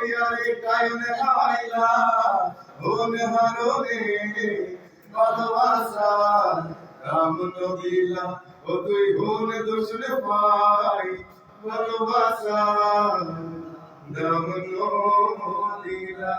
আরে কায়নে হাইলা হারনে ভালোবাসা রাম নীলা ও তুই ভুল দোষে পাই ভালোবাসা রাম নবিলা